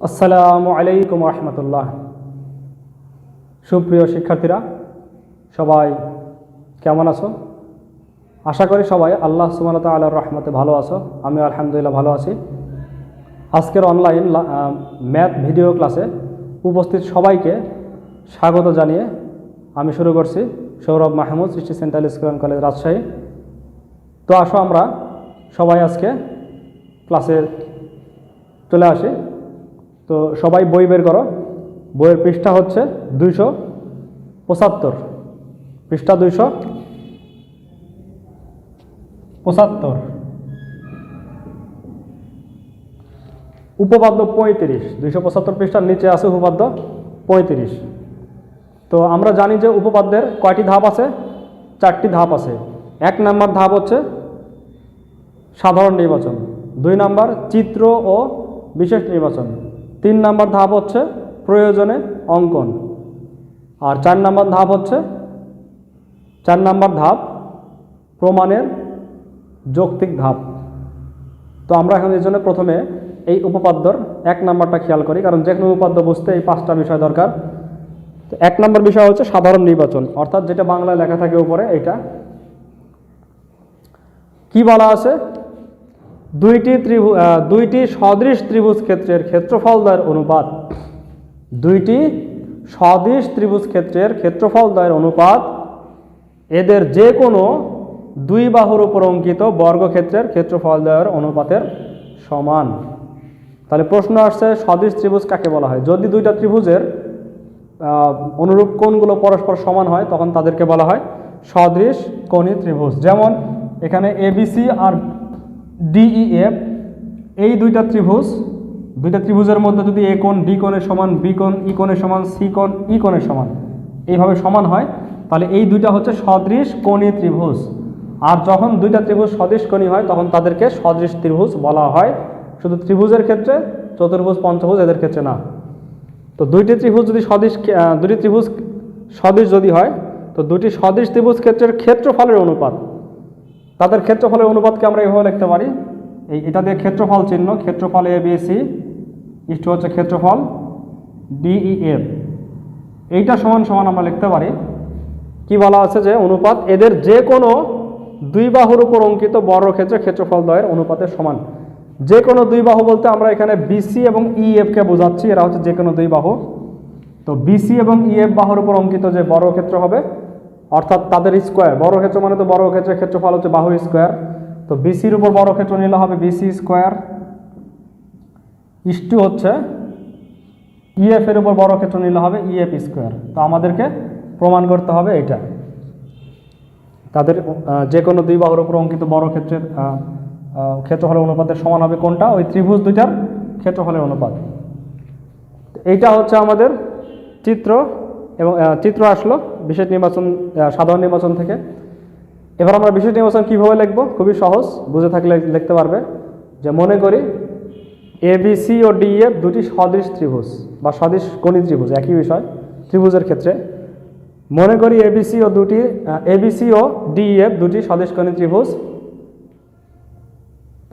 আসসালামু আলাইকুম রহমতুল্লাহ। সুপ্রিয় শিক্ষার্থীরা, সবাই কেমন আছো? আশা করি সবাই আল্লাহ সুমান তাল্লাহর রহমতে ভালো আছো। আমি আলহামদুলিল্লাহ ভালো আছি। আজকের অনলাইন ম্যাথ ভিডিও ক্লাসে উপস্থিত সবাইকে স্বাগত জানিয়ে আমি শুরু করছি Sourav Mahmud, Srishti central school and college Rajshahi. তো আসো আমরা সবাই আজকে ক্লাসের চলে আসি। তো সবাই বই বের করো। বইয়ের পৃষ্ঠা হচ্ছে দুইশো পঁচাত্তর। পৃষ্ঠা দুইশো পঁচাত্তর। উপপাদ্য পঁয়ত্রিশ। দুইশো পঁচাত্তর পৃষ্ঠার নিচে আছে উপপাদ্য পঁয়ত্রিশ। তো আমরা জানি যে উপপাদ্যের কয়টি ধাপ আছে? চারটি ধাপ আছে। এক নাম্বার ধাপ হচ্ছে সাধারণ নির্বাচন। দুই নাম্বার চিত্র ও বিশেষ নির্বাচন। তিন নাম্বার ধাপ হচ্ছে প্রয়োজনে অঙ্কন। আর চার নাম্বার ধাপ হচ্ছে, চার নাম্বার ধাপ প্রমাণের যৌক্তিক ধাপ। তো আমরা এখন এই জন্য প্রথমে এই উপপাদ্যর এক নাম্বারটা খেয়াল করি, কারণ যে কোনো উপপাদ্য বুঝতে এই পাঁচটা বিষয় দরকার। তো এক নম্বর বিষয় হচ্ছে সাধারণ নির্বাচন, অর্থাৎ যেটা বাংলায় লেখা থাকে উপরে এটা কি বলা আছে? দুইটি ত্রিভু দুইটি সদৃশ ত্রিভুজ ক্ষেত্রের ক্ষেত্রফল দ্বয়ের অনুপাত। দুইটি সদৃশ ত্রিভুজ ক্ষেত্রের ক্ষেত্রফল দ্বয়ের অনুপাত এদের যে কোনো দুই বাহুর উপর অঙ্কিত বর্গক্ষেত্রের ক্ষেত্রফল দ্বয়ের অনুপাতের সমান। তাহলে প্রশ্ন আসছে, সদৃশ ত্রিভুজ কাকে বলা হয়? যদি দুইটা ত্রিভুজের অনুরূপ কোণগুলো পরস্পর সমান হয়, তখন তাদেরকে বলা হয় সদৃশ কোণী ত্রিভুজ। যেমন এখানে এবিসি আর ডিইএফ এই দুইটা ত্রিভুজ, দুইটা ত্রিভুজের মধ্যে যদি এ কোণ ডি কোণের সমান বি কোণ ই কোণের সমান সি কোণ ই কোণের সমান, এইভাবে সমান হয়, তাহলে এই দুইটা হচ্ছে সদৃশ কোণী ত্রিভুজ। আর যখন দুইটা ত্রিভুজ সদৃশ কোণী হয়, তখন তাদেরকে সদৃশ ত্রিভুজ বলা হয়। শুধু ত্রিভুজের ক্ষেত্রে, চতুর্ভুজ, পঞ্চভুজ এদের ক্ষেত্রে না। তো দুইটি ত্রিভুজ যদি সদৃশ দুটি ত্রিভুজ সদৃশ যদি হয়, তো দুটি সদৃশ ত্রিভুজ ক্ষেত্রের ক্ষেত্রফলের অনুপাত তাদের ক্ষেত্রফলের অনুপাতকে আমরা এভাবে লিখতে পারি। এই, এটা দিয়ে ক্ষেত্রফল চিহ্ন, ক্ষেত্রফল এ বি সি ইস্টু হচ্ছে ক্ষেত্রফল ডিই এফ এইটা সমান সমান আমরা লিখতে পারি। কি বলা আছে যে অনুপাত এদের যে কোনো দুই বাহুর উপর অঙ্কিত বর্গক্ষেত্রের ক্ষেত্রফল দ্বয়ের অনুপাতের সমান। যে কোনো দুই বাহু বলতে আমরা এখানে বিসি এবং ইএফকে বোঝাচ্ছি। এরা হচ্ছে যে কোনো দুই বাহু। তো বিসি এবং ইএফ বাহুর উপর অঙ্কিত যে বর্গক্ষেত্র হবে অর্থাৎ তাদের স্কোয়ার বর্গক্ষেত্র মানে তো বর্গক্ষেত্রের ক্ষেত্রফল হচ্ছে বাহু স্কোয়ার। তো বিসির উপর বর্গক্ষেত্র নিলে হবে বিসি স্কোয়ার। ইস্টু হচ্ছে ইএফ এর উপর বর্গক্ষেত্র নিলে হবে ইএফ স্কোয়ার। তো আমাদেরকে প্রমাণ করতে হবে এটা। তাদের যে কোনো দুই বাহুর উপর অঙ্কিত বর্গক্ষেত্রের ক্ষেত্রফলের অনুপাতের সমান হবে কোনটা? ওই ত্রিভুজ দুইটার ক্ষেত্রফলের অনুপাত। এইটা হচ্ছে আমাদের চিত্র এবং চিত্র আসলো। বিশেষ নির্বাচন সাধারণ নির্বাচন থেকে। এবার আমরা বিশেষ নির্বাচন কীভাবে লিখব? খুবই সহজ, বুঝে থাকলে লিখতে পারবে। যে মনে করি এ বি সি ও ডিএফ দুটি সদৃশ ত্রিভুজ বা সদৃশ কোণী ত্রিভুজ, একই বিষয়, ত্রিভুজের ক্ষেত্রে। মনে করি এবিসি ও দুটি এবিসি ও ডিএফ দুটি সদৃশ কোণী ত্রিভুজ।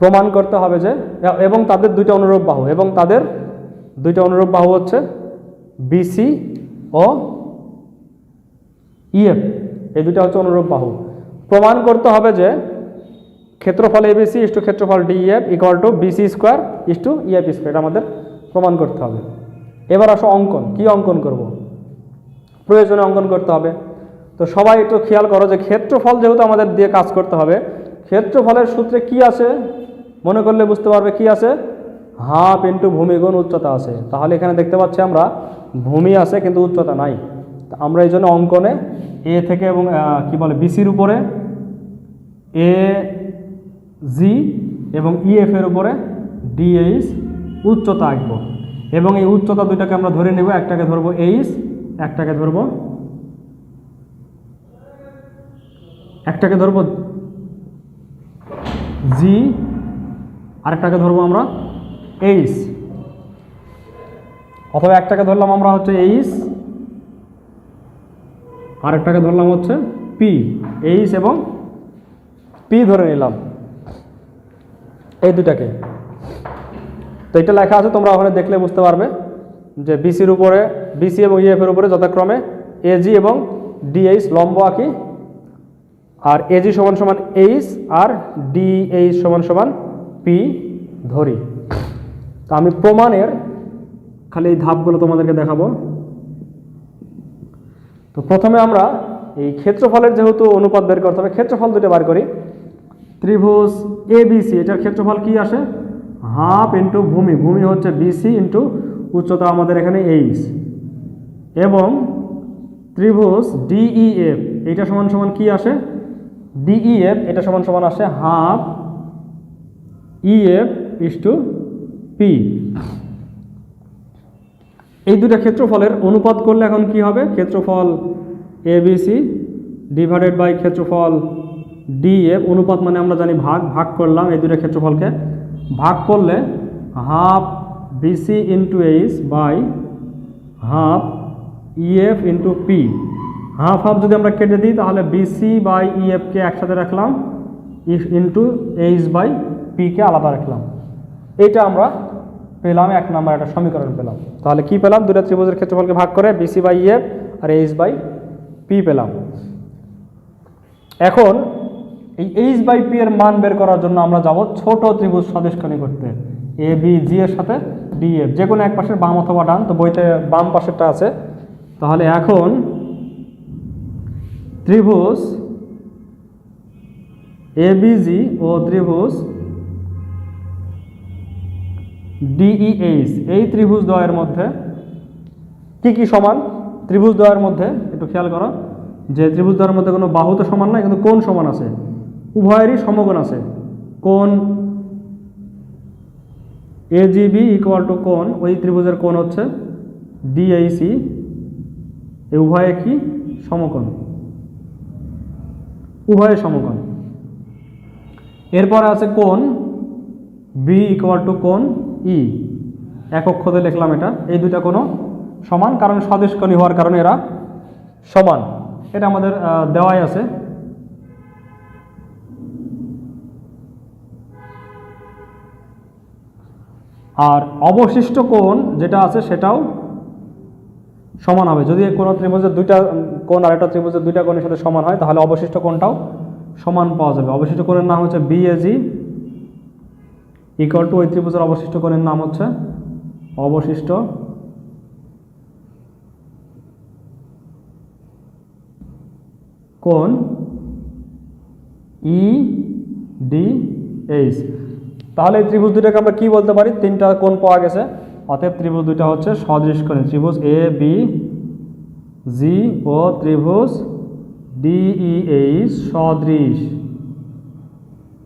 প্রমাণ করতে হবে যে এবং তাদের দুইটা অনুরূপ বাহু, এবং তাদের দুইটা অনুরূপ বাহু হচ্ছে বিসি ও ইএফ এই দুটা হচ্ছে অনুরূপ বাহু। প্রমাণ করতে হবে যে ক্ষেত্রফল A B C is to ক্ষেত্রফল D F equal to B C square is to E F square, এটা আমাদের প্রমাণ করতে হবে। এবার আসো অঙ্কন, কি অঙ্কন করব? প্রয়োজনে অঙ্কন করতে হবে। তো সবাই একটু খেয়াল করো যে ক্ষেত্রফল যেহেতু আমাদের দিয়ে কাজ করতে হবে, ক্ষেত্রফলের সূত্রে কি আছে? মনে করলে বুঝতে পারবে কি আছে? হাফ ইন্টু ভূমিগুণ উচ্চতা আছে। তাহলে এখানে দেখতে পাচ্ছি আমরা, ভূমি আছে কিন্তু উচ্চতা নাই। আমরা এই জন্য অঙ্কনে এ থেকে এবং কি বলে বিসির উপরে এ জি এবং ইএফ এর উপরে ডিএইচ উচ্চতা আঁকব। এবং এই উচ্চতা দুইটাকে আমরা ধরে নেব, একটাকে ধরবো এইচ একটাকে ধরবো একটাকে ধরবো জি আরেকটাকে ধরবো আমরা এইচ অথবা একটাকে ধরলাম আমরা হচ্ছে এইচ আরেকটাকে ধরলাম হচ্ছে পি এইচ এবং পি ধরে নিলাম। এই দুটাকে তো এটা লেখা আছে, তোমরা ওখানে দেখলে বুঝতে পারবে যে বিসির উপরে বিসি এবং ইএফ এর উপরে যথাক্রমে এজি এবং ডিএইচ লম্ব আঁকি। আর এজি সমান সমান এইচ আর ডিএইচ সমান সমান পি ধরি। তো আমি প্রমাণের খালি এই ধাপগুলো তোমাদেরকে দেখাবো। তো প্রথমে আমরা এই ক্ষেত্রফলের যেহেতু অনুপাত বের করতে হবে, ক্ষেত্রফল দুটো বার করি। ত্রিভুজ এ বিসি এটার ক্ষেত্রফল কি আসে? হাফ ইন্টু ভূমি ভূমি হচ্ছে বিসি ইন্টু উচ্চতা আমাদের এখানে এইচ। এবং ত্রিভুজ ডিইএফ এটা সমান সমান কি আসে? ডিইএফ, এটা সমান সমান আসে half E F is to P. এই দুটা ক্ষেত্রফলের অনুপাত করলে এখন কি হবে? ক্ষেত্রফল A B C divided by ক্ষেত্রফল ডি এফ অনুপাত মানে আমরা জানি ভাগ ভাগ করলাম এই দুটা ক্ষেত্রফলকে। ভাগ করলে half B C into H by half E F into P half half যদি আমরা কেটে দিই, তাহলে বিসি বাই ইএফকে একসাথে রাখলাম। ইন্টু এইচ বাই পিকে আলাদা রাখলাম। এটা আমরা পেলাম, এক নাম্বার একটা সমীকরণ পেলাম। তাহলে কি পেলাম? দুটা ত্রিভুজের ক্ষেত্রফলকে ভাগ করে B C by E F R H by P পেলাম। এখন এই এইচ বাই পি এর মান বের করার জন্য আমরা যাব ছোট ত্রিভুজ সদৃশকণি করতে। এ বি জি এর সাথে ডি এফ যে কোনো এক পাশের বাম অথবা ডান, তো বইতে বাম পাশেরটা আছে। তাহলে এখন ত্রিভুজ এ বি জি ও ত্রিভুজ ডিইএইচ এই ত্রিভুজ দ্বয়ের মধ্যে কি কি সমান? ত্রিভুজ দ্বয়ের মধ্যে, একটু খেয়াল করো, যে ত্রিভুজ দ্বয়ের মধ্যে কোনো বাহু তো সমান নয় কিন্তু কোণ সমান আছে। উভয়েরই সমকোণ আছে। কোণ এ জিবি ইকুয়াল টু কোণ, ওই ত্রিভুজের কোণ হচ্ছে ডিএইসি এই উভয়ে কি? সমকোণ। উভয়ে সমকোণ। এরপরে আছে কোণ বি ইকুয়াল টু কোণ ই, এক অক্ষরে লিখলাম এটা। এই দুইটা কোনো সমান, কারণ স্বদেশকণী হওয়ার কারণে এরা সমান। এটা আমাদের দেওয়াই আছে। আর অবশিষ্ট কোণ যেটা আছে সেটাও সমান হবে। যদি কোনো ত্রিভুজের দুইটা কোণ আর একটা ত্রিভুজের দুইটা কোণের সাথে সমান হয়, তাহলে অবশিষ্ট কোণটাও সমান পাওয়া যাবে। অবশিষ্ট কোণের নাম হচ্ছে বিএজি ইকুয়াল টু ওই ত্রিভুজের অবশিষ্ট কোণের নাম হচ্ছে অবশিষ্ট কোণ ই ডি এইচ তাহলে এই ত্রিভুজ দুটাকে আমরা কি বলতে পারি? তিনটা কোণ পাওয়া গেছে। অতএব ত্রিভুজ দুইটা হচ্ছে সদৃশ কোণী ত্রিভুজ এ বি জি ও ত্রিভুজ ডিইএইচ সদৃশ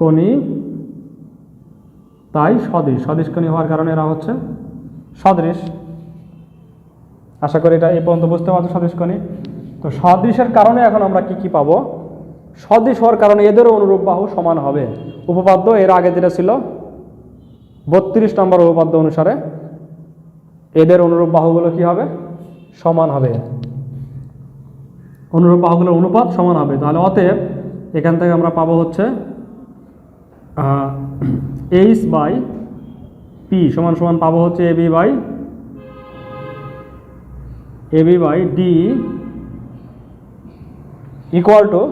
কোণী তাই সদৃশ সদৃশকণী হওয়ার কারণে এরা হচ্ছে সদৃশ আশা করি এটা এই পর্যন্ত বুঝতে পারছ সদৃশকণী তো সদৃশের কারণে এখন আমরা কি কি পাবো? সদৃশ হওয়ার কারণে এদেরও অনুরূপ বাহু সমান হবে। উপপাদ্য এর আগে যেটা ছিল, বত্রিশ নম্বর উপপাদ্য অনুসারে এদের অনুরূপ বাহুগুলো কি হবে? সমান হবে। অনুরূপ বাহুগুলোর অনুপাত সমান হবে। তাহলে অতএব এখান থেকে আমরা পাবো হচ্ছে এইচ বাই পি সমান সমান পাবো হচ্ছে A B by A B by D equal to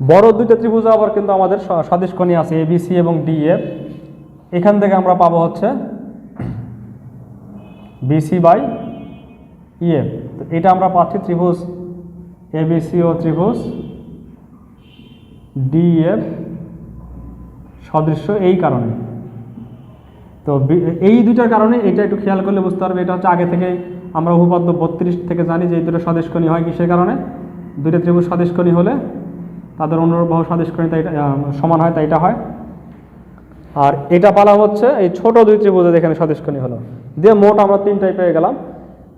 বড় দুইটা ত্রিভুজ আবার কিন্তু আমাদের স- সদৃশকণী আছে এ বি সি এবং ডি এফ এখান থেকে আমরা পাবো হচ্ছে বিসি বাই ইএফ তো এটা আমরা পাচ্ছি ত্রিভুজ এ বি সি ও ত্রিভুজ ডিএফ সদৃশ্য এই কারণে। তো এই দুইটার কারণে এটা একটু খেয়াল করলে বুঝতে পারবে, এটা হচ্ছে আগে থেকে আমরা উপপাদ্য বত্রিশ থেকে জানি যে এই দুটো সদৃশকণী হয় কিসের কারণে? দুইটা ত্রিভুজ সদৃশকণী হলে তাদের অনুরূপ বাহু সদৃশকণী তাই সমান হয়, তাই এটা হয়। আর এটা পালা হচ্ছে এই ছোট দুই ত্রিভুজের এখানে সদৃশকণী হলো। দিয়ে মোট আমরা তিনটাই পেয়ে গেলাম।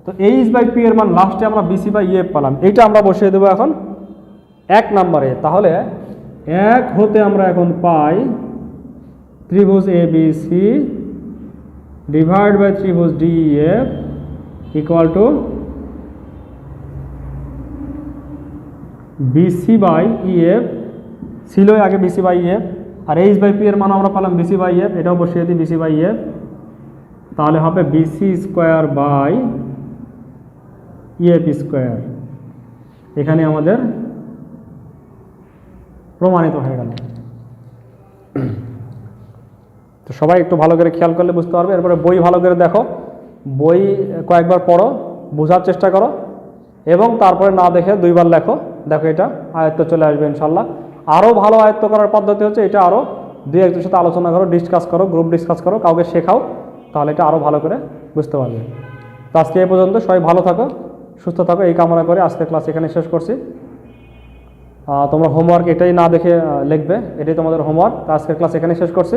তো এইচ বাই পি এর মান লাস্টে আমরা বিসি বাই ইএফ পালাম। এইটা আমরা বসিয়ে দেবো এখন এক নম্বরে। তাহলে এক হতে আমরা এখন পাই ত্রিভুজ A B C divide by ত্রিভুজ D F equal to B C by E F ছিল আগে B C by E F R H by P এর মান আমরা পেলাম বিসি বাই এফ এটাও বসিয়ে দিই বিসি বাই এফ তাহলে হবে B C square by E F square এখানে আমাদের প্রমাণিত হয়ে গেল। তো সবাই একটু ভালো করে খেয়াল করলে বুঝতে পারবে। এরপরে বই ভালো করে দেখো। বই কয়েকবার পড়ো, বোঝার চেষ্টা করো এবং তারপরে না দেখে দুইবার লেখো। দেখো এটা আয়ত্ত চলে আসবে ইনশাল্লাহ আরও ভালো আয়ত্ত করার পদ্ধতি হচ্ছে এটা আরও দুই একজনের সাথে আলোচনা করো ডিসকাস করো গ্রুপ ডিসকাস করো, কাউকে শেখাও, তাহলে এটা আরও ভালো করে বুঝতে পারবে। তো আজকে এই পর্যন্ত সবাই ভালো থাকো, সুস্থ থাকো, এই কামনা করে আজকে ক্লাস এখানে শেষ করছি। তোমরা হোমওয়ার্ক এটাই না দেখে লিখবে, এটাই তোমাদের হোমওয়ার্ক আজকের ক্লাস এখানে শেষ করছি।